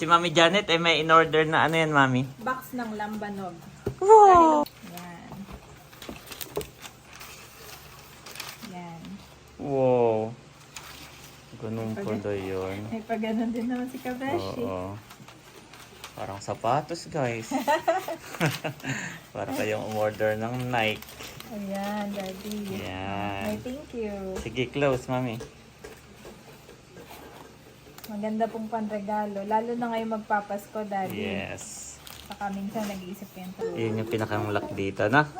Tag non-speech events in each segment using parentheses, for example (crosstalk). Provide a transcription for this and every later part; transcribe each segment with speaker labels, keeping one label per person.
Speaker 1: Si Mami Janet ay may in-order na ano yan, Mami?
Speaker 2: Box ng lambanog.
Speaker 1: Wow!
Speaker 2: Yan. Yan.
Speaker 1: Wow! Ganun pala yun. (laughs)
Speaker 2: May pa ganun din naman si Kabeshi.
Speaker 1: Oo. Parang sapatos, guys. (laughs) Para kayong umorder ng Nike.
Speaker 2: Ayan, Daddy. Ay,
Speaker 1: Yan.
Speaker 2: thank you.
Speaker 1: Sige, close, Mami.
Speaker 2: Maganda pong panregalo. Lalo na ngayon magpapasko, Daddy.
Speaker 1: Yes.
Speaker 2: Saka minsan nag-iisip kayo ng
Speaker 1: Yun yung pinakamulak dito, na?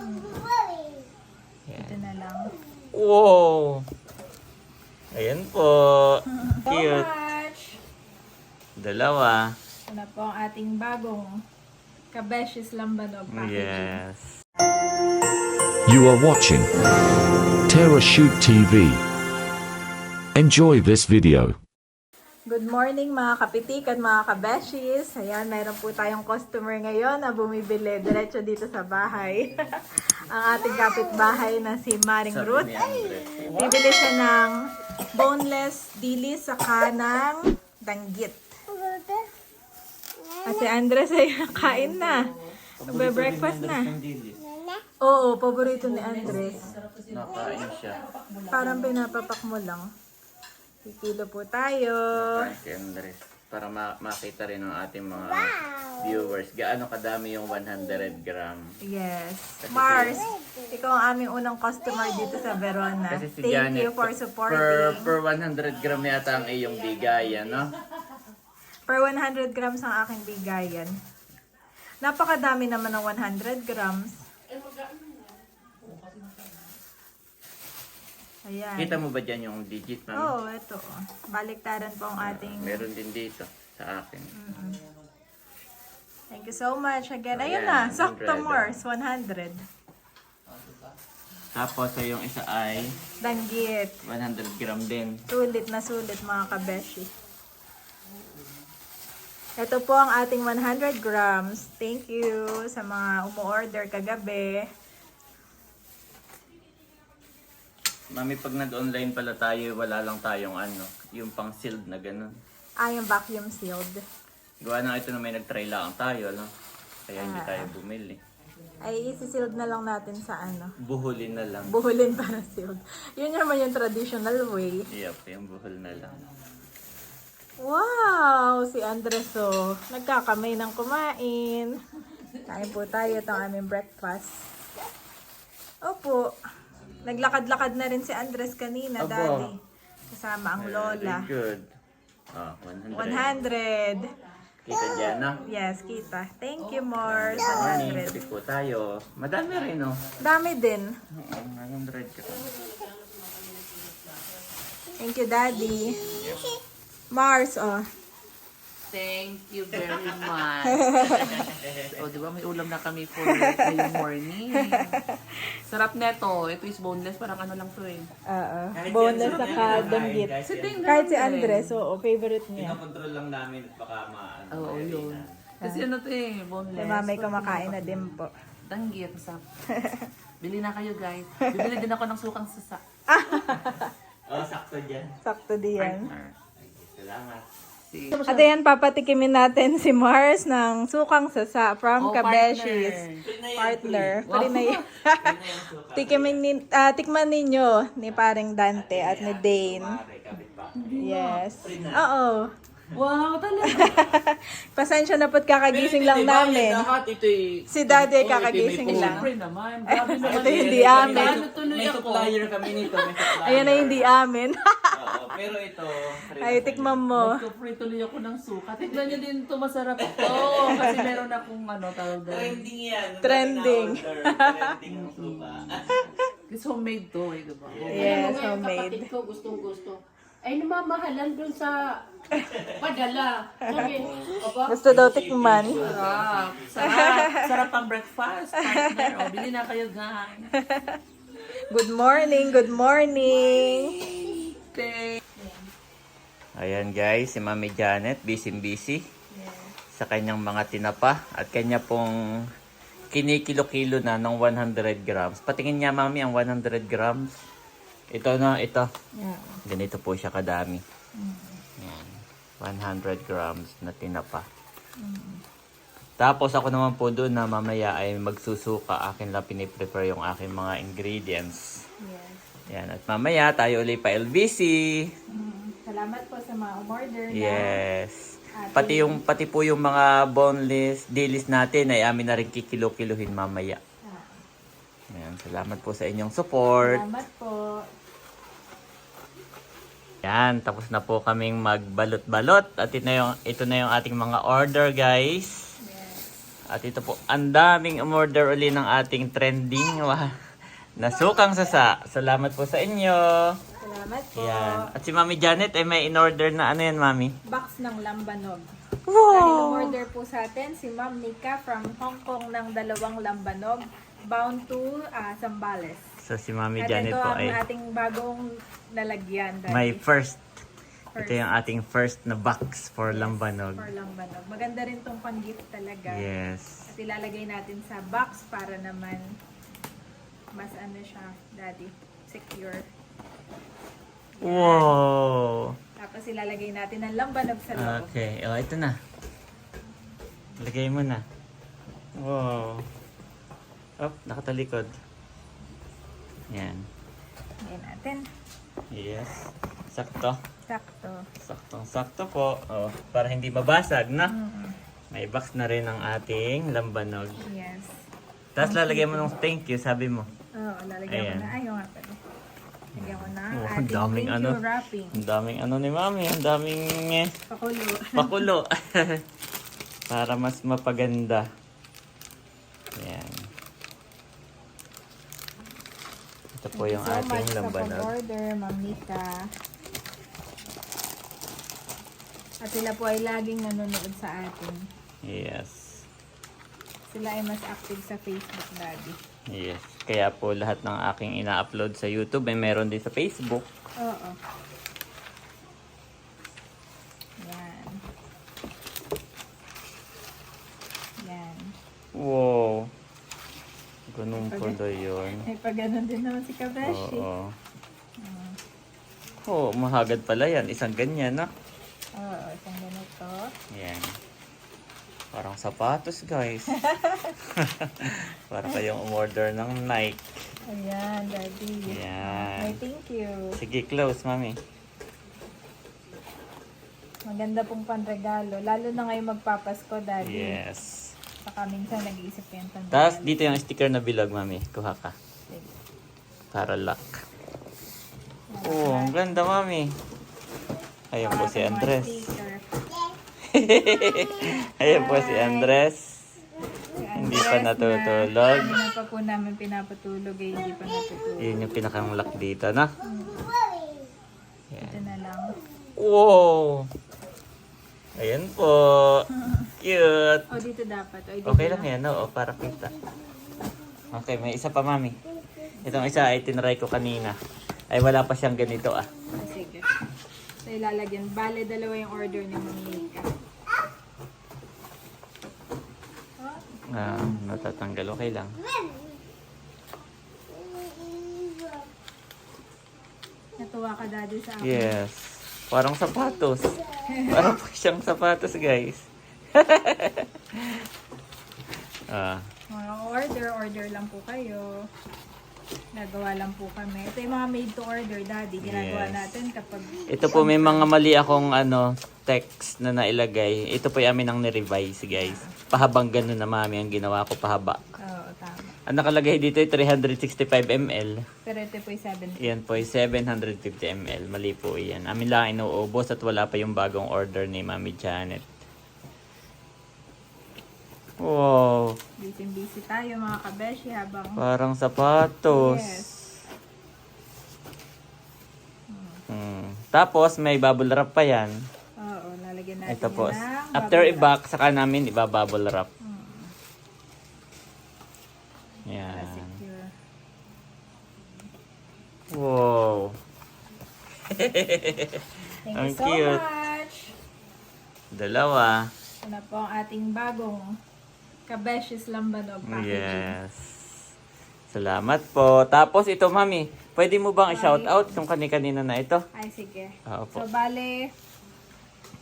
Speaker 2: Ito na lang.
Speaker 1: Wow! Ayan po. (laughs)
Speaker 2: So
Speaker 1: Cute.
Speaker 2: much!
Speaker 1: Dalawa.
Speaker 2: Ito na po ang ating bagong Kabesh's Lambanog packaging.
Speaker 1: Yes.
Speaker 3: You are watching Terra Shoot TV. Enjoy this video.
Speaker 2: Good morning mga kapitik at mga kabeshis. Ayan, meron po tayong customer ngayon na bumibili diretso dito sa bahay. (laughs) Ang ating kapitbahay na si Maring Ruth. Bibili siya ng boneless dili sa kanang danggit. At si Andres ay kain na. Nagbe-breakfast na. Oo, paborito ni Andres.
Speaker 1: Nakain siya.
Speaker 2: Parang pinapapak mo lang. Kikilo po tayo.
Speaker 1: Andres. Para ma- makita rin ng ating mga viewers gaano kadami yung 100 gram.
Speaker 2: Yes. Mars, ikaw ang aming unang customer dito sa Verona.
Speaker 1: Kasi si
Speaker 2: Thank
Speaker 1: Janet,
Speaker 2: you for
Speaker 1: per,
Speaker 2: supporting.
Speaker 1: per 100 gram yata ang iyong bigay, ano?
Speaker 2: Per 100 grams ang aking bigayan. Napakadami naman ng 100 grams. Ayan.
Speaker 1: Kita mo ba dyan yung digit, ma'am?
Speaker 2: Oo, oh, ito. oh. Baliktaran po ang ating...
Speaker 1: Meron din dito sa akin.
Speaker 2: Thank you so much. Again, ayun
Speaker 1: Ayan,
Speaker 2: na. Sakto
Speaker 1: 100.
Speaker 2: Mars, 100.
Speaker 1: Tapos sa yung isa ay
Speaker 2: Danggit.
Speaker 1: 100 gram din.
Speaker 2: Sulit na sulit mga kabeshi. Ito po ang ating 100 grams. Thank you sa mga umu-order kagabi.
Speaker 1: Mami, pag nag-online pala tayo, wala lang tayong ano, yung pang sealed na ganun.
Speaker 2: Ah, yung vacuum sealed.
Speaker 1: Gawa na ito na may nag-try lang tayo, no? Kaya hindi tayo bumili.
Speaker 2: Ay, isi-sealed na lang natin sa ano.
Speaker 1: Buhulin na lang.
Speaker 2: Buhulin para sealed. Yun naman yung traditional way.
Speaker 1: Yep, yung buhol na lang.
Speaker 2: Wow! Si Andres, oh. Nagkakamay ng kumain. Kain po tayo itong aming breakfast. Opo. Naglakad-lakad na rin si Andres kanina,
Speaker 1: Opo.
Speaker 2: daddy. Kasama ang lola.
Speaker 1: Very good. Ah, 100.
Speaker 2: 100.
Speaker 1: Kita dyan, no?
Speaker 2: Yes, kita. Thank you, Mars.
Speaker 1: Morning,
Speaker 2: 100.
Speaker 1: trip po tayo. Madami rin, no?
Speaker 2: Dami din.
Speaker 1: Oo, 100 ka.
Speaker 2: Thank you, daddy. Mars, oh.
Speaker 4: Thank you very (laughs) much. o, di ba may ulam na kami for ngayong morning. Sarap neto. Ito is boneless. Parang ano lang to eh.
Speaker 2: Oo. Boneless sa kadanggit.
Speaker 4: Si Ting
Speaker 2: Kahit si. Andres, oo, favorite niya.
Speaker 1: Pinakontrol lang namin at baka maano.
Speaker 4: Oo, yun. Kasi ano to eh,
Speaker 2: Si
Speaker 4: boneless.
Speaker 2: mamay kumakain na din po.
Speaker 4: Danggit. Masarap. (laughs) Bili na kayo guys. Bibili din ako ng sukang sasa. (laughs)
Speaker 1: Oh, sakto dyan.
Speaker 2: Sakto diyan.
Speaker 1: Salamat.
Speaker 4: Si
Speaker 2: At ayan, papatikimin natin si Mars ng sukang sasa from
Speaker 4: Oh,
Speaker 2: Kabeshis. Partner. Pwede na yun. (laughs) Tikimin ah, tikman ninyo ni paring Dante at ni Dane. Yes. Oo.
Speaker 4: Wow, talaga. (laughs)
Speaker 2: Pasensya na po't kakagising lang namin.
Speaker 1: Lahat ito'y...
Speaker 2: Si Daddy kakagising lang.
Speaker 4: Siyempre naman. (laughs) Grabe naman.
Speaker 2: Ito hindi amin.
Speaker 4: Ano tuloy
Speaker 1: May
Speaker 4: ako?
Speaker 1: supplier kami nito. May (laughs) supplier.
Speaker 2: Ayan na hindi amin.
Speaker 1: Oo, pero ito...
Speaker 2: Ay, tikman mo.
Speaker 4: Nagka-free tuloy ako ng suka. Tignan nyo din ito, masarap ito. Kasi meron akong ano, tawag doon.
Speaker 1: Trending yan.
Speaker 2: Trending.
Speaker 1: Trending ang suka.
Speaker 4: It's homemade to eh, diba?
Speaker 2: Yes, homemade.
Speaker 5: kapatid ko, gustong gusto. Ay, namamahalan dun sa padala. Sabi, aba,
Speaker 2: Gusto daw tikman.
Speaker 4: Sarap. Sarap. Sarap ang breakfast. Partner. O, bili na kayo, guys.
Speaker 2: Good morning, good morning.
Speaker 4: Thank
Speaker 1: Ayan guys, si Mami Janet, busy-busy. Sa kanyang mga tinapa at kanya pong kinikilo-kilo na ng 100 grams. Patingin niya Mami ang 100 grams. Ito na, ito.
Speaker 2: Yeah.
Speaker 1: Ganito po siya kadami. Yan. 100 grams na tinapa. Tapos ako naman po doon na mamaya ay magsusuka. Akin lang piniprepare yung aking mga ingredients.
Speaker 2: Yes.
Speaker 1: Yan. At mamaya tayo ulit pa LBC.
Speaker 2: Mm, Salamat po sa mga umorder na.
Speaker 1: Yes.
Speaker 2: Ating-
Speaker 1: Pati yung pati po yung mga boneless, dilis natin ay amin na rin kikilo-kiluhin mamaya.
Speaker 2: Ah,
Speaker 1: Yan. Salamat po sa inyong support.
Speaker 2: Salamat po.
Speaker 1: Yan, tapos na po kaming magbalot-balot. At ito na yung, ito na yung ating mga order, guys.
Speaker 2: Yes.
Speaker 1: At ito po, ang daming umorder uli ng ating trending. Wah, nasukang sasa. Salamat po sa inyo.
Speaker 2: Salamat po.
Speaker 1: Yan. At si Mami Janet ay may in-order na ano yan, Mami?
Speaker 2: Box ng lambanog. Dahil umorder po sa atin si Ma'am Nika from Hong Kong ng dalawang lambanog bound to ah, Zambales.
Speaker 1: So si Mami
Speaker 2: At
Speaker 1: Janet
Speaker 2: ito
Speaker 1: po
Speaker 2: ang
Speaker 1: ay
Speaker 2: ating bagong lalagyan. Daddy.
Speaker 1: may first.
Speaker 2: First.
Speaker 1: Ito yung ating first na box for lambanog.
Speaker 2: For lambanog. Maganda rin tong pang-gift talaga.
Speaker 1: Yes.
Speaker 2: At ilalagay natin sa box para naman mas ano siya, daddy, secure.
Speaker 1: Wow!
Speaker 2: Tapos ilalagay natin ang lambanog sa loob.
Speaker 1: Okay, oh, ito na. Lagay mo na. Wow. Op, nakatalikod. Yan.
Speaker 2: Ngayon natin.
Speaker 1: Yes. Sakto.
Speaker 2: Sakto.
Speaker 1: Saktong sakto po. Oh, para hindi mabasag, na.
Speaker 2: Mm,
Speaker 1: May box na rin ang ating lambanog.
Speaker 2: Yes.
Speaker 1: Tapos lalagay mo ng thank you, sabi mo.
Speaker 2: Oo, lalagyan
Speaker 1: Ayan.
Speaker 2: ko na. Ayaw nga pala. Lagyan ko na ang
Speaker 1: Oh, ang
Speaker 2: ating
Speaker 1: daming
Speaker 2: thank
Speaker 1: ano.
Speaker 2: you wrapping.
Speaker 1: Ang daming ano ni mami, ang daming eh,
Speaker 2: Pakulo.
Speaker 1: pakulo. (laughs) para mas mapaganda. Yan. Ito po yung
Speaker 2: Thank so
Speaker 1: ating lambanog.
Speaker 2: pag-order, Ma'am Nika. At sila po ay laging nanonood sa atin.
Speaker 1: Yes.
Speaker 2: Sila ay mas active sa Facebook, Daddy.
Speaker 1: Yes. Kaya po lahat ng aking ina-upload sa YouTube ay meron din sa Facebook.
Speaker 2: Oo. Yan.
Speaker 1: Wow. Daw yun.
Speaker 2: May pag ganun din naman si Kabeshi.
Speaker 1: Oo. Oh, mahagad pala yan. Isang ganyan, no?
Speaker 2: Oo, isang ganito.
Speaker 1: Yan. Parang sapatos, guys. (laughs) (laughs) Para kayong umorder ng Nike.
Speaker 2: Ayan, Daddy.
Speaker 1: Yan.
Speaker 2: Ay, thank you.
Speaker 1: Sige, close, mami.
Speaker 2: Maganda pong panregalo. Lalo na ngayon magpapasko, Daddy.
Speaker 1: Yes.
Speaker 2: Saka minsan nag-iisip kayo ng panregalo.
Speaker 1: Tapos dito yung sticker na bilog, mami. Kuha ka.
Speaker 2: Sige.
Speaker 1: Para luck. Oh, ang ganda, mami. Ayan (laughs) po si Andres. Ayan po si Andres. Hindi pa
Speaker 2: na
Speaker 1: natutulog.
Speaker 2: Hindi pa po namin pinapatulog eh, hindi pa natutulog.
Speaker 1: Yun yung pinakang luck dito, na?
Speaker 2: Ito na lang.
Speaker 1: Wow! Ayan po. (laughs) Cute.
Speaker 2: O, dito dapat. O, dito
Speaker 1: Okay lang yan, oo, para kita. Okay, may isa pa, mami. Itong isa ay tinry ko kanina. Ay, wala pa siyang ganito, ah.
Speaker 2: Ah, sige. So, ilalagyan. Bale, dalawa yung order ni Monica.
Speaker 1: Ah, natatanggal. Okay lang.
Speaker 2: Natuwa ka, Daddy, sa akin.
Speaker 1: Yes. Parang sapatos. Parang (laughs) siyang sapatos, guys. (laughs) ah,
Speaker 2: Mga order, order lang po kayo. Nagawa lang po kami. Ito yung mga made to order, Daddy. Ginagawa
Speaker 1: Yes.
Speaker 2: natin kapag...
Speaker 1: ito po may mga mali akong ano, text na nailagay. Ito po yung amin ang ni-revise, guys. Pahabang ganun na mami ang ginawa ko, pahaba.
Speaker 2: Oo, tama.
Speaker 1: Ang nakalagay dito ay 365 ml.
Speaker 2: Pero ito po yung 7.
Speaker 1: Yan po ay 750 ml. Mali po yan. Amin lang inuubos at wala pa yung bagong order ni Mami Janet. Wow,
Speaker 2: Busy-busy tayo mga kabeshi habang...
Speaker 1: parang sapatos.
Speaker 2: Yes.
Speaker 1: Hmm. Tapos may bubble wrap pa yan.
Speaker 2: Oo, lalagyan natin
Speaker 1: Ito po.
Speaker 2: ng
Speaker 1: After i-back, saka namin ibabubble wrap.
Speaker 2: Hmm,
Speaker 1: Yan. Wow.
Speaker 2: Thank
Speaker 1: Ang
Speaker 2: you so
Speaker 1: cute.
Speaker 2: much!
Speaker 1: Dalawa.
Speaker 2: Ito na po ang ating bagong Kabeshis Lambanog packaging.
Speaker 1: Yes. Salamat po. Tapos ito, Mami. Pwede mo bang i-shout out yung kani-kanina na ito?
Speaker 2: Ay, sige.
Speaker 1: Oo po.
Speaker 2: So, bale,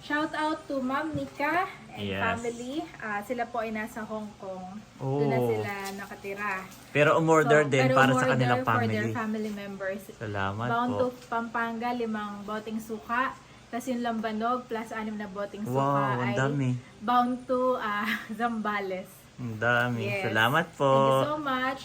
Speaker 2: Shout out to Ma'am Nika and
Speaker 1: Yes.
Speaker 2: family. Ah, sila po ay nasa Hong Kong. Doon na
Speaker 1: Oh.
Speaker 2: sila nakatira.
Speaker 1: Pero umorder
Speaker 2: So,
Speaker 1: din
Speaker 2: pero
Speaker 1: para sa
Speaker 2: umorder
Speaker 1: kanilang
Speaker 2: for their
Speaker 1: family.
Speaker 2: family members.
Speaker 1: Salamat
Speaker 2: Bound
Speaker 1: po.
Speaker 2: to Pampanga, limang boting suka. Tapos yung lambanog plus anim na boting suka
Speaker 1: Wow, ang
Speaker 2: ay
Speaker 1: dami.
Speaker 2: bound to ah, (laughs) Zambales.
Speaker 1: Ang dami.
Speaker 2: Yes.
Speaker 1: Salamat po.
Speaker 2: Thank you so much.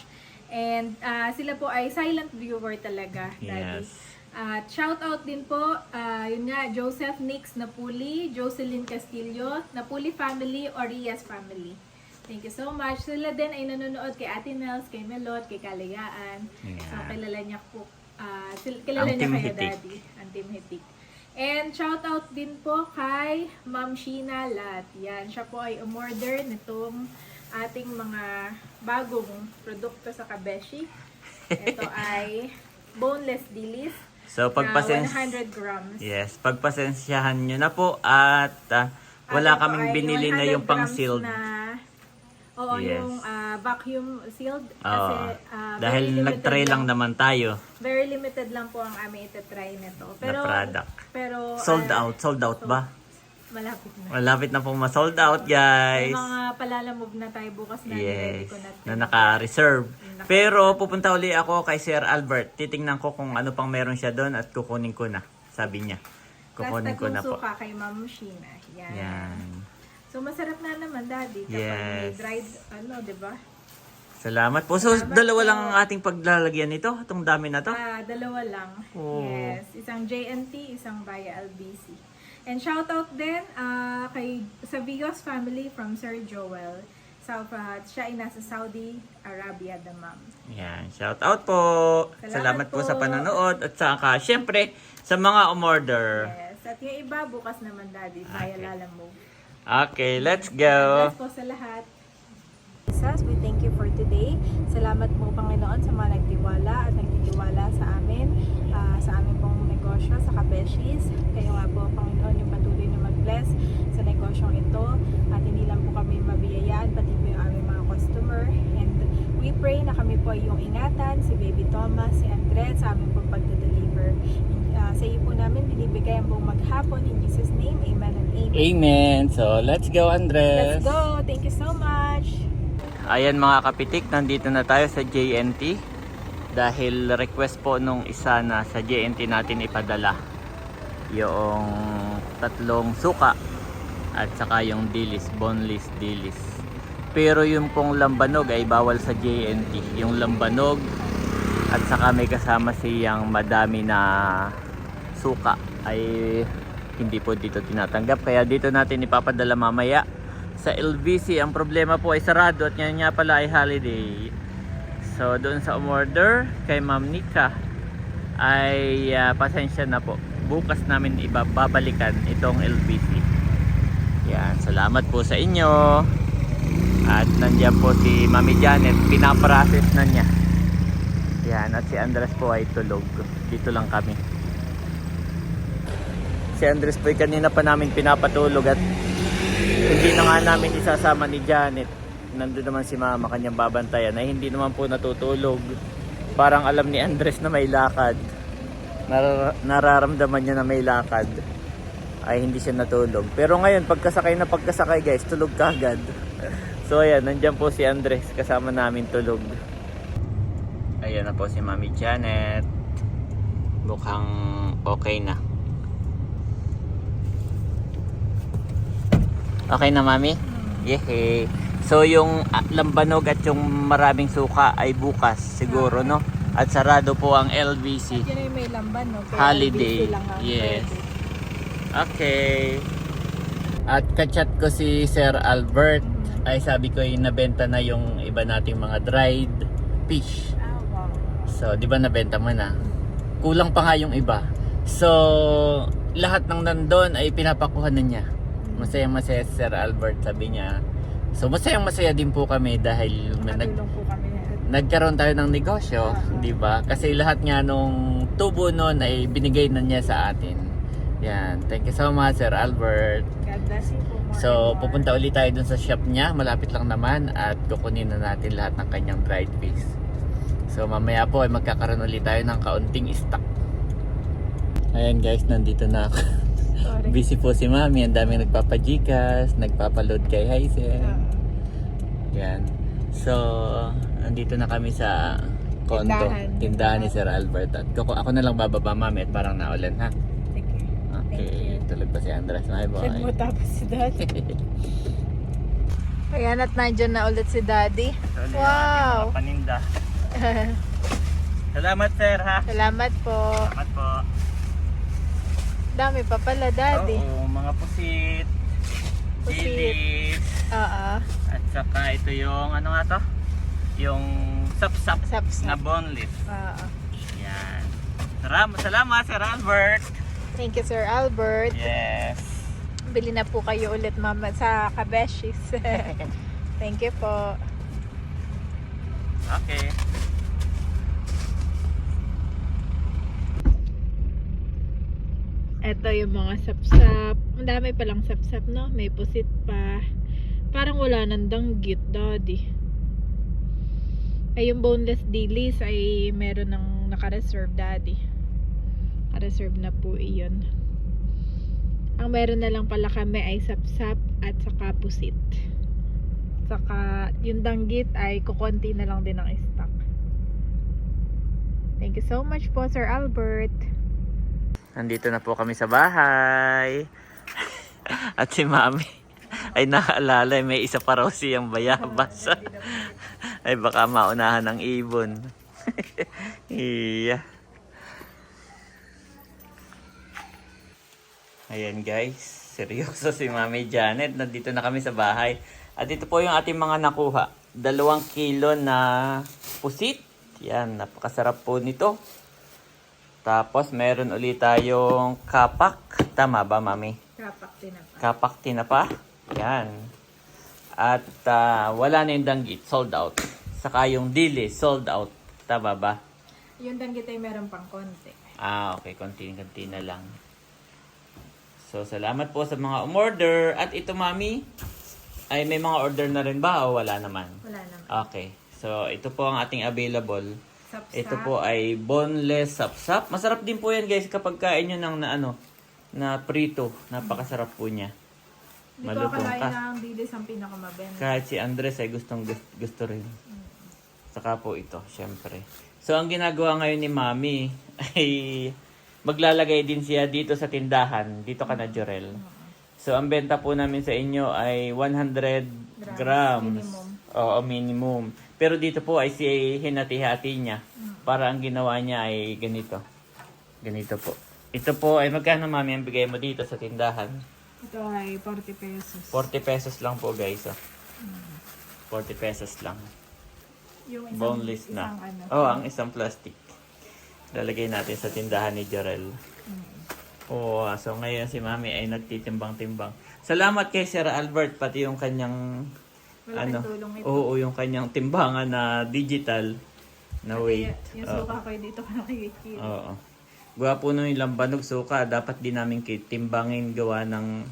Speaker 2: And ah, sila po ay silent viewer talaga, Daddy.
Speaker 1: Yes.
Speaker 2: At shout out din po, ah, yun nga, Joseph Nix Napuli, Jocelyn Castillo, Napuli family, Orias family. Thank you so much. Sila din ay nanonood kay Ate Nels, kay Melot, kay Kalayaan.
Speaker 1: Yeah.
Speaker 2: So, kilala niya po, ah, sil- kilala
Speaker 1: Ang
Speaker 2: niya kayo,
Speaker 1: Hitik.
Speaker 2: Daddy. Ang Team Hitik. And shout out din po kay Ma'am Sheena Lat. Yan, siya po ay umorder nitong ating mga bagong produkto sa Kabeshi. Ito (laughs) ay boneless dilis
Speaker 1: So,
Speaker 2: na
Speaker 1: pagpasens...
Speaker 2: 100 grams.
Speaker 1: Yes, pagpasensyahan nyo na po at ah, wala
Speaker 2: At ito
Speaker 1: kaming binili na
Speaker 2: 100
Speaker 1: yung pang sealed.
Speaker 2: Na, oo,
Speaker 1: Yes.
Speaker 2: yung ah, vacuum sealed.
Speaker 1: Oo.
Speaker 2: Kasi ah,
Speaker 1: dahil
Speaker 2: limited
Speaker 1: nag-try lang naman tayo
Speaker 2: Very limited lang po ang aming itatry nito. Pero,
Speaker 1: na product.
Speaker 2: Pero,
Speaker 1: Sold
Speaker 2: ah,
Speaker 1: out. Sold out ba?
Speaker 2: Malapit na.
Speaker 1: Malapit na po ma-sold out,
Speaker 2: May
Speaker 1: guys.
Speaker 2: mga palalamove na tayo bukas na
Speaker 1: Yes,
Speaker 2: ko na.
Speaker 1: na naka-reserve. Pero pupunta uli ako kay Sir Albert. Titingnan ko kung ano pang meron siya doon at kukunin ko na. Sabi niya. Kukunin ko na po.
Speaker 2: suka kay Ma'am Sheena. Yan.
Speaker 1: Yan.
Speaker 2: So, masarap na naman, Daddy. Kapag may
Speaker 1: Yes.
Speaker 2: dried, ano, di ba?
Speaker 1: Salamat po. So,
Speaker 2: Salamat
Speaker 1: dalawa
Speaker 2: po.
Speaker 1: lang ang ating paglalagyan nito. Itong dami na to.
Speaker 2: Ah, dalawa lang.
Speaker 1: Oh.
Speaker 2: Yes. Isang JNT, isang Via LBC. And shout out din ah, kay sa Vios family from Sir Joel. South, siya ay nasa Saudi Arabia, Damam.
Speaker 1: Yan. Shout out po.
Speaker 2: Salamat
Speaker 1: Salamat, po.
Speaker 2: po.
Speaker 1: sa panonood. At saka, syempre, sa mga umorder.
Speaker 2: Yes. At yung iba, bukas naman, Daddy, via
Speaker 1: Okay.
Speaker 2: Lalamove.
Speaker 1: Okay, let's go.
Speaker 2: Bless po sa lahat. Jesus, we thank you for today. Salamat po Panginoon sa mga nagtiwala at nagtitiwala sa amin, ah, sa aming negosyo, sa Kabeshis. Kayo nga po Panginoon yung patuloy na mag-bless sa negosyong ito. At hindi lang po kami mabiyayaan, pati po yung aming mga customer. And we pray na kami po ay yung ingatan, si Baby Thomas, si Andres, sa aming pong pagdadeliver. Ah, sa iyo po namin binibigay ang buong maghapon. In Jesus' name, Amen and Amen.
Speaker 1: Amen. So, let's go, Andres.
Speaker 2: Let's go! Thank you so much!
Speaker 1: Ayan mga kapitik, nandito na tayo sa JNT dahil request po nung isa na sa JNT natin ipadala yung tatlong suka at saka yung dilis, boneless dilis. Pero yung pong lambanog ay bawal sa JNT. Yung lambanog at saka may kasama siyang madami na suka ay hindi po dito tinatanggap. Kaya dito natin ipapadala mamaya sa LVC. Ang problema po ay sarado at ngayon nga pala ay holiday. So doon sa umorder kay Ma'am Nika ay ah, pasensya na po. Bukas namin ibabalikan itong LVC. Yan, salamat po sa inyo. At nandiyan po si Mami Janet, pinaprocess na niya. Yan, at si Andres po ay tulog. Dito lang kami. Si Andres po ay kanina pa namin pinapatulog at hindi na nga namin isasama ni Janet. Nandun naman si Mama kanyang babantayan ay hindi naman po natutulog. Parang alam ni Andres na may lakad. Narar- nararamdaman niya na may lakad. Ay hindi siya natulog. Pero ngayon pagkasakay na pagkasakay guys, tulog ka agad. (laughs) So ayan, nandyan po si Andres kasama namin tulog. Ayan na po si Mami Janet. Mukhang okay na. Okay na, Mami? Yehey. So, yung ah, lambanog at yung maraming suka ay bukas siguro, no? At sarado po ang LBC.
Speaker 2: Yun ay may lamban, no? Kaya
Speaker 1: Holiday.
Speaker 2: lang ang
Speaker 1: Yes.
Speaker 2: pwede.
Speaker 1: Okay. At kachat ko si Sir Albert. Ay sabi ko ay nabenta na yung iba nating mga dried fish.
Speaker 2: Ah.
Speaker 1: So, di ba nabenta mo na? Kulang pa nga yung iba. So, lahat ng nandun ay pinapakuha na niya. Masaya masaya si Sir Albert sabi niya. So, masayang masaya din po kami dahil nag,
Speaker 2: po kami.
Speaker 1: nagkaroon tayo ng negosyo, di ba? Kasi lahat nga nung tubo noon ay binigay na niya sa atin. Yan. Thank you so much, Sir Albert.
Speaker 2: God bless you po.
Speaker 1: So, pupunta ulit tayo dun sa shop niya. Malapit lang naman at kukunin na natin lahat ng kanyang dried fish. So, mamaya po ay magkakaroon ulit tayo ng kaunting stock. Ayan guys, nandito na ako. (laughs) Busy po si Mami. Ang daming nagpapajikas, nagpapaload kay Hyzen.
Speaker 2: Ah.
Speaker 1: Yan. So, nandito na kami sa condo.
Speaker 2: Tindahan.
Speaker 1: Tindahan ni Sir Albert. At ako, ako na lang bababa, Mami, at parang naulan, ha?
Speaker 2: Sige.
Speaker 1: Okay, tulog pa si Andres. Bye,
Speaker 2: Saan mo
Speaker 1: boy.
Speaker 2: tapos si Daddy? (laughs) Ayan at nandyan na ulit si Daddy. Wow!
Speaker 1: paninda. (laughs) Salamat, sir, ha?
Speaker 2: Salamat po.
Speaker 1: Salamat po.
Speaker 2: Dami pa pala, Daddy.
Speaker 1: Oo, mga pusit,
Speaker 2: Pusit.
Speaker 1: chilis,
Speaker 2: Oo.
Speaker 1: at saka ito yung, ano nga to? Yung sap-sap
Speaker 2: Sap-sap.
Speaker 1: na boneless.
Speaker 2: Oo.
Speaker 1: Yan. Salamat, salamat, Sir Albert.
Speaker 2: Thank you, Sir Albert.
Speaker 1: Yes.
Speaker 2: Bili na po kayo ulit, mama, sa Kabeshis. (laughs) Thank you po.
Speaker 1: Okay.
Speaker 2: Ito yung mga sapsap. Ang dami palang sapsap, no? May pusit pa. Parang wala nang danggit, daddy. Ay, yung boneless dilis ay meron ng naka-reserve, daddy. Naka-reserve na po iyon. Ang meron na lang pala kami ay sapsap at saka pusit. Saka yung danggit ay kukonti na lang din ang stock. Thank you so much po, Sir Albert.
Speaker 1: Nandito na po kami sa bahay. (laughs) At si Mami ay nakaalala may isa pa raw siyang bayabas. (laughs) ay baka maunahan ng ibon. (laughs) iya. Ayan guys, seryoso si Mami Janet. Nandito na kami sa bahay. At ito po yung ating mga nakuha. Dalawang kilo na pusit. Yan, napakasarap po nito. Tapos meron ulit tayong kapak. Tama ba, Mami?
Speaker 2: Kapak din ako.
Speaker 1: Kapak tinapa. Yan. At ah, wala na yung danggit. Sold out. Saka yung dili. Sold out. Tama ba?
Speaker 2: Yung danggit ay meron pang konti.
Speaker 1: Ah, okay. Konti-konti na lang. So, salamat po sa mga umorder. At ito, Mami, ay may mga order na rin ba o wala naman?
Speaker 2: Wala naman.
Speaker 1: Okay. So, ito po ang ating available.
Speaker 2: Sapsap.
Speaker 1: Ito po ay boneless sapsap. Masarap din po yan guys kapag kain nyo ng na ano, na prito. Napakasarap po niya.
Speaker 2: Hindi ko
Speaker 1: Malutong
Speaker 2: akalain
Speaker 1: ka.
Speaker 2: na ang dilis ang pinakamabenta.
Speaker 1: Kahit si Andres ay gustong gusto, gusto rin. Saka po ito, syempre. So ang ginagawa ngayon ni Mami (laughs) ay maglalagay din siya dito sa tindahan, dito ka na Jorel. So ang benta po namin sa inyo ay 100 grams.
Speaker 2: minimum.
Speaker 1: Oo, minimum. Pero dito po ay si hinati-hati niya. Para ang ginawa niya ay ganito. Ganito po. Ito po ay magkano mami ang bigay mo dito sa tindahan?
Speaker 2: Ito ay 40 pesos.
Speaker 1: 40 pesos lang po guys. Oh. 40 pesos lang.
Speaker 2: Yung isang,
Speaker 1: Boneless na.
Speaker 2: isang ano.
Speaker 1: Oh, ang isang plastic. Lalagay natin sa tindahan ni Jarel. Oo, ah, so ngayon si Mami ay nagtitimbang-timbang. Salamat kay Sir Albert pati yung kanyang
Speaker 2: Malaking
Speaker 1: ano.
Speaker 2: tulong ito.
Speaker 1: Oo, yung kanyang timbangan na digital na weight.
Speaker 2: Yung
Speaker 1: Oo.
Speaker 2: suka ko dito ka nakikita.
Speaker 1: Oo. Gwapo nung yung lambanog suka, dapat din namin timbangin gawa ng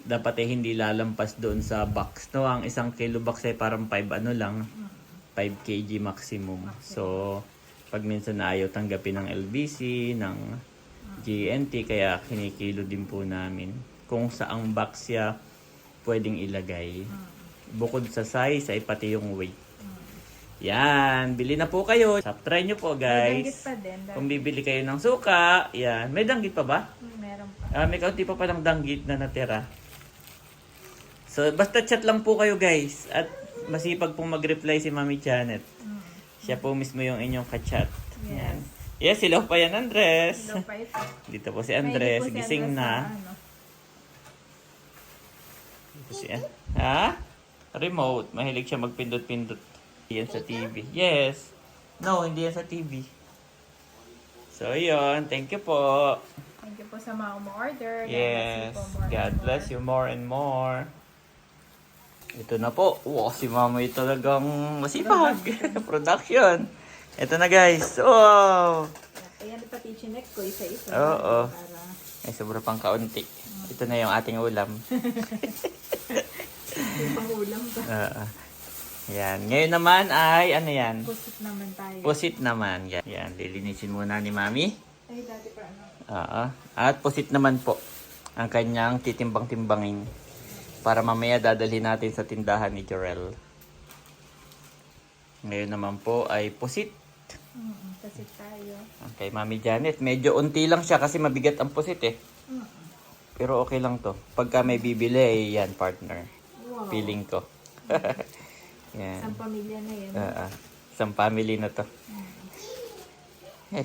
Speaker 1: dapat eh hindi lalampas doon sa box. No, ang isang kilo box ay parang 5 ano lang, 5 kg maximum. So, pag minsan na ayaw tanggapin ng LBC, ng GNT, kaya kinikilo din po namin kung saang box siya pwedeng ilagay. Bukod sa size ay pati yung weight. Yan, bili na po kayo. Try nyo po
Speaker 2: Danggit
Speaker 1: guys.
Speaker 2: pa din.
Speaker 1: Kung bibili kayo ng suka, yan. May danggit pa ba?
Speaker 2: Hmm, Meron pa.
Speaker 1: Ah, may kaunti pa palang danggit na natira. So, basta chat lang po kayo guys. At masipag pong mag-reply si Mami Janet. Siya po mismo yung inyong kachat. Yan. Yes, hello pa yan Andres.
Speaker 2: Hello pa ito.
Speaker 1: Dito po si Andres,
Speaker 2: po si
Speaker 1: gising
Speaker 2: Andres
Speaker 1: na.
Speaker 2: sa ano.
Speaker 1: Dito si Ha? Remote. Mahilig siya magpindot-pindot. Yan sa TV. Yes. No, hindi yan sa TV. So, yun. Thank you po.
Speaker 2: Thank you po sa mga umu-order. God
Speaker 1: Yes. God bless you more and more. Ito na po. Wow, si ito talagang masipag. (laughs) Production. Ito na guys. Wow.
Speaker 2: Ayan pati chinek ko isa-isa.
Speaker 1: Oo. Ay, sobra pang kaunti. Ito na yung ating ulam. (laughs)
Speaker 2: yung pangulam ba.
Speaker 1: Oo. yan. Ngayon naman ay, ano yan?
Speaker 2: Pusit naman tayo.
Speaker 1: Pusit naman. Yan. yan. Lilinisin muna ni mami.
Speaker 2: Ay, dati pa ano.
Speaker 1: Oo. At pusit naman po. ang kanyang titimbang-timbangin para mamaya dadalhin natin sa tindahan ni Jorel. Ngayon naman po ay pusit.
Speaker 2: Mm, kasi tayo.
Speaker 1: Okay, Mami Janet, medyo unti lang siya kasi mabigat ang pusit eh. Pero okay lang to. Pagka may bibili, yan, partner. Feeling ko. (laughs) yan.
Speaker 2: Ang pamilya na yan.
Speaker 1: Ah, ah. Isang family na to. (laughs)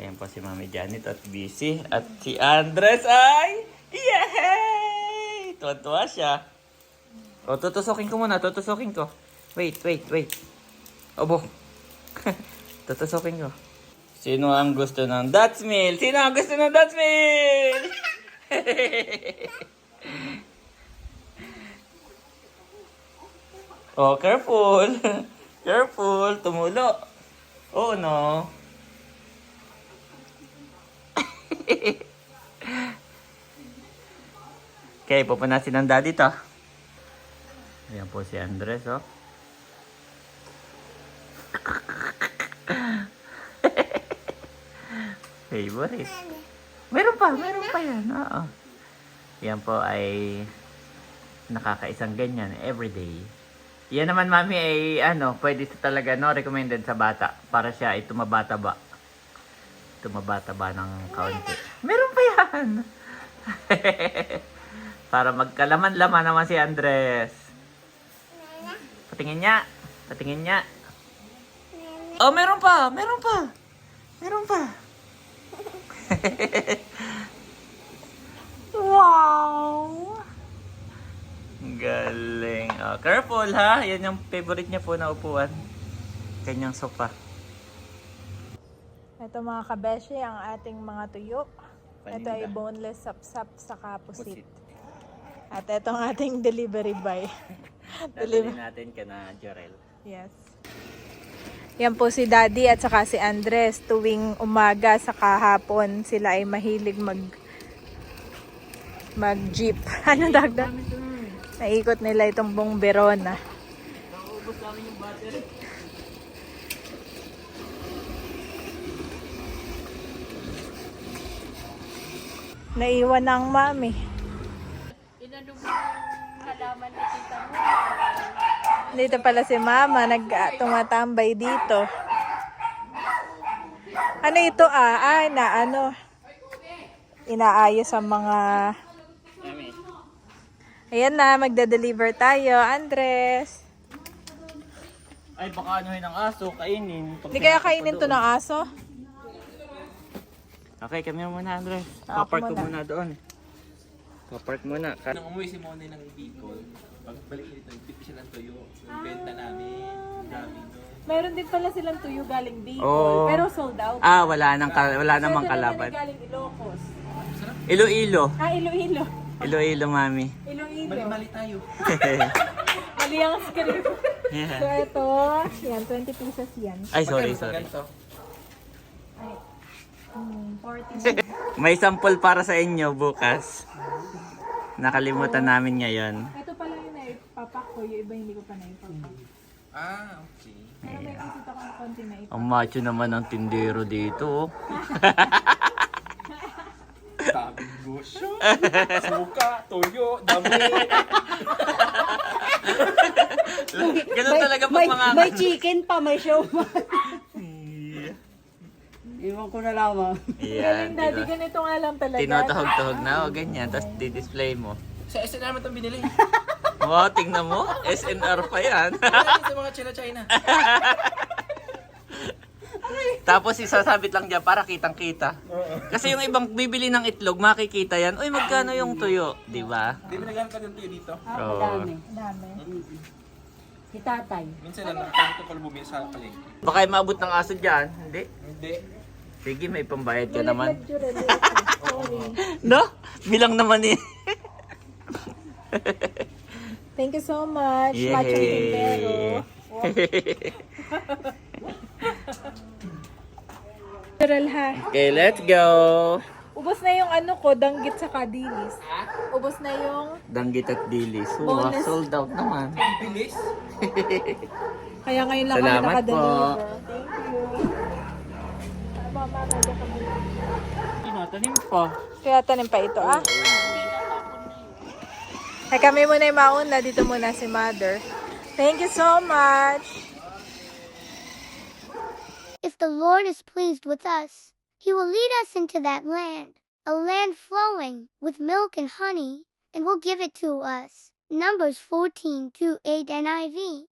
Speaker 1: Ayan po si Mami Janet at busy. At si Andres ay... Yay! Tuwa-tuwa siya. O, tutusokin ko muna. Tutusokin ko. Wait, wait, wait. Obo. (laughs) tutusokin ko. Sino ang gusto ng Dutch Meal? Sino ang gusto ng Dutch Meal? Oh, careful. (laughs) careful. Tumulo. Oh, no. (laughs) okay, pupunasin ng daddy to. Ayan po si Andres, oh. (laughs) Favorite. Meron pa, meron pa yan. Oo. Yan po ay nakakaisang ganyan everyday. Yan naman mami ay ano, pwede sa talaga no, recommended sa bata para siya ay tumabata ba. Tumabata ba ng kaunti. Meron pa yan. (laughs) para magkalaman-laman naman si Andres. Patingin niya. Patingin niya. Oh, meron pa. Meron pa. Meron pa. (laughs) wow. Galing. Oh, careful ha. Yan yung favorite niya po na upuan. Kanyang sofa.
Speaker 2: Ito mga kabeshi, ang ating mga tuyo. Ito
Speaker 1: Paninda.
Speaker 2: ay boneless sapsap sa kapusit.
Speaker 1: Pusit.
Speaker 2: At ito ang ating delivery boy. (laughs)
Speaker 1: Dadalhin natin ka na, Jorel.
Speaker 2: Yes. Yan po si Daddy at saka si Andres. Tuwing umaga sa kahapon, sila ay mahilig mag mag-jeep. (laughs) Ano dagdag? Naikot nila itong buong Verona.
Speaker 1: Naubos namin yung battery.
Speaker 2: Naiwan ng mami.
Speaker 5: Inano mo yung halaman ni tita mo.
Speaker 2: Dito pala si mama, nag ah, tumatambay dito. Ano ito ah? Ay, na ano? Inaayos ang mga... Ayan na, magda-deliver tayo. Andres.
Speaker 1: Ay, baka anuhin ng aso, kainin. Pag
Speaker 2: Hindi kaya kainin to
Speaker 1: doon.
Speaker 2: ng aso?
Speaker 1: Okay, kami muna, Andres.
Speaker 2: Ako
Speaker 1: Papark ko
Speaker 2: muna.
Speaker 1: doon. Papark muna.
Speaker 6: Nung umuwi si Mone ng Bicol, pagbalik nito, nagtipi siya ng tuyo. Yung benta namin, ang dami no.
Speaker 2: Meron din pala silang tuyo galing Bicol,
Speaker 1: Oo.
Speaker 2: pero sold out.
Speaker 1: ah, wala nang ka- wala namang kalaban.
Speaker 2: ay galing Ilocos.
Speaker 1: Iloilo.
Speaker 2: Ah, Iloilo.
Speaker 1: Iloilo, mami.
Speaker 2: Iloilo.
Speaker 6: Mali-mali tayo. (laughs)
Speaker 2: Mali ang script. So,
Speaker 1: Yeah.
Speaker 2: ito, yan, 20 pesos yan.
Speaker 1: Ay, sorry, sorry.
Speaker 6: ganito?
Speaker 2: Hmm, 40 (laughs)
Speaker 1: May sample para sa inyo bukas. Nakalimutan namin ngayon.
Speaker 2: Ito pala yung naipapak ko, yung iba hindi ko pa naipapak.
Speaker 6: Ah, okay.
Speaker 2: Pero may kisita ko ng konti na ipapak.
Speaker 1: Ang macho naman ng tindero dito. (laughs) oh.
Speaker 6: Daming negosyo. Suka, tuyo, dami.
Speaker 1: Ganun talaga pag mga...
Speaker 7: May chicken pa, may show (laughs) Iwan ko na lamang.
Speaker 1: Yan,
Speaker 2: Daddy,
Speaker 1: diba?
Speaker 2: ganito nga lang talaga.
Speaker 1: Tinotahog-tahog na o ganyan, tapos di-display mo.
Speaker 6: Sa SN naman itong binili.
Speaker 1: Wow, tingnan mo. SNR pa yan.
Speaker 6: Dahil sa mga China-China. (laughs)
Speaker 1: Tapos isasabit lang dyan para kitang-kita. Kasi yung ibang bibili ng itlog, makikita yan. Uy, magkano yung tuyo? Di ba?
Speaker 6: Hindi mo nagamit ka ng tuyo dito.
Speaker 7: Ah,
Speaker 1: Oo.
Speaker 7: madami.
Speaker 2: Dami.
Speaker 7: Si tatay.
Speaker 6: Minsan lang nakakita ko pala bumili sa palengke.
Speaker 1: Baka maabot ng aso dyan. Hindi.
Speaker 6: Hindi.
Speaker 1: Sige, may pambayad ka naman. (laughs)
Speaker 2: Sorry. (laughs)
Speaker 1: No? Bilang naman eh. (laughs)
Speaker 2: Thank you so much. Macho Tindero. Natural ha.
Speaker 1: okay, let's go.
Speaker 2: Ubos na yung ano ko, danggit sa kadilis. Ubos na yung
Speaker 1: Danggit at dilis. Wow,
Speaker 2: Boneless.
Speaker 1: sold out naman.
Speaker 6: Bilis. (laughs)
Speaker 2: Kaya ngayon lang
Speaker 1: Salamat
Speaker 2: kami nakadeliver.
Speaker 1: po.
Speaker 2: Thank you. Mama, medyo kami.
Speaker 1: Tanim pa.
Speaker 2: Kaya tanim pa ito, ah. Ay, kami muna yung mauna. Dito muna si Mother. Thank you so much.
Speaker 8: If the Lord is pleased with us, he will lead us into that land, a land flowing with milk and honey, and will give it to us. Numbers 14 to 8 NIV.